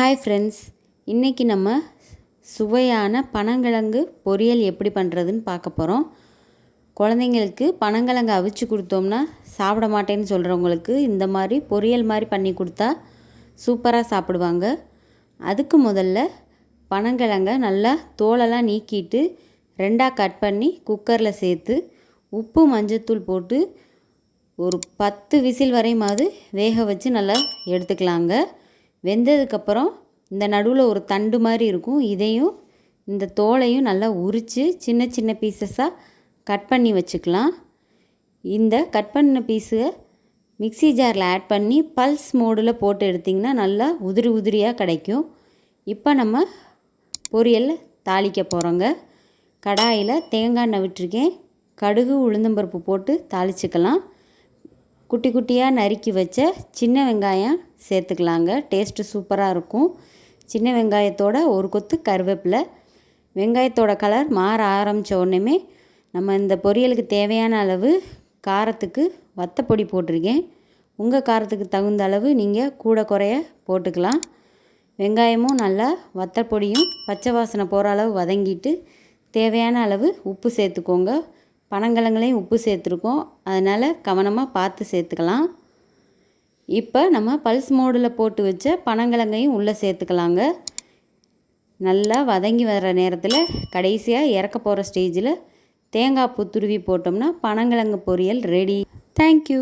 Hi friends இன்றைக்கி நம்ம சுவையான பனங்கிழங்கு பொரியல் எப்படி பண்ணுறதுன்னு பார்க்க போகிறோம் குழந்தைங்களுக்கு பனங்கிழங்கு அவிச்சு கொடுத்தோம்னா சாப்பிட மாட்டேன்னு சொல்கிறவங்களுக்கு இந்த மாதிரி பொரியல் மாதிரி பண்ணி கொடுத்தா சூப்பராக சாப்பிடுவாங்க. அதுக்கு முதல்ல பனங்கிழங்க நல்லா தோலெல்லாம் நீக்கிட்டு ரெண்டாக கட் பண்ணி குக்கரில் சேர்த்து உப்பு மஞ்சத்தூள் போட்டு ஒரு பத்து விசில் வரையுமாவது வேக வச்சு நல்லா எடுத்துக்கலாங்க. வெந்ததுக்கப்புறம் இந்த நடுவில் ஒரு தண்டு மாதிரி இருக்கும். இதையும் இந்த தோலையும் நல்லா உரித்து சின்ன சின்ன பீசஸாக கட் பண்ணி வச்சுக்கலாம். இந்த கட் பண்ண பீஸை மிக்ஸி ஜாரில் ஆட் பண்ணி பல்ஸ் மோடில் போட்டு எடுத்திங்கன்னா நல்லா உதிரி உதிரியாக கிடைக்கும். இப்போ நம்ம பொரியல் தாளிக்க போகிறோங்க கடாயில் தேங்காய் எண்ணெய் விட்டுருக்கேன். கடுகு உளுந்தம்பருப்பு போட்டு தாளிச்சுக்கலாம். குட்டி குட்டியாக நறுக்கி வச்ச சின்ன வெங்காயம் சேர்த்துக்கலாங்க. டேஸ்ட்டு சூப்பராக இருக்கும். சின்ன வெங்காயத்தோட ஒரு கொத்து கருவேப்பிலை. வெங்காயத்தோட கலர் மாற ஆரம்பித்த உடனேமே நம்ம இந்த பொரியலுக்கு தேவையான அளவு காரத்துக்கு வத்தப்பொடி போட்டிருக்கேன். உங்கள் காரத்துக்கு தகுந்த அளவு நீங்கள் கூட குறைய போட்டுக்கலாம். வெங்காயமும் நல்லா வத்தப்பொடியும் பச்சை வாசனை போகிற அளவு வதங்கிட்டு தேவையான அளவு உப்பு சேர்த்துக்கோங்க. பனங்கிழங்குலையும் உப்பு சேர்த்துருக்கோம். அதனால் கவனமாக பார்த்து சேர்த்துக்கலாம். இப்போ நம்ம பல்ஸ் மோடில் போட்டு வச்ச பனங்கிழங்கையும் உள்ளே சேர்த்துக்கலாங்க. நல்லா வதங்கி வர நேரத்தில் கடைசியாக இறக்க போகிற ஸ்டேஜில் தேங்காய் பூ துருவி போட்டோம்னா பனங்கிழங்கு பொரியல் ரெடி. தேங்க்யூ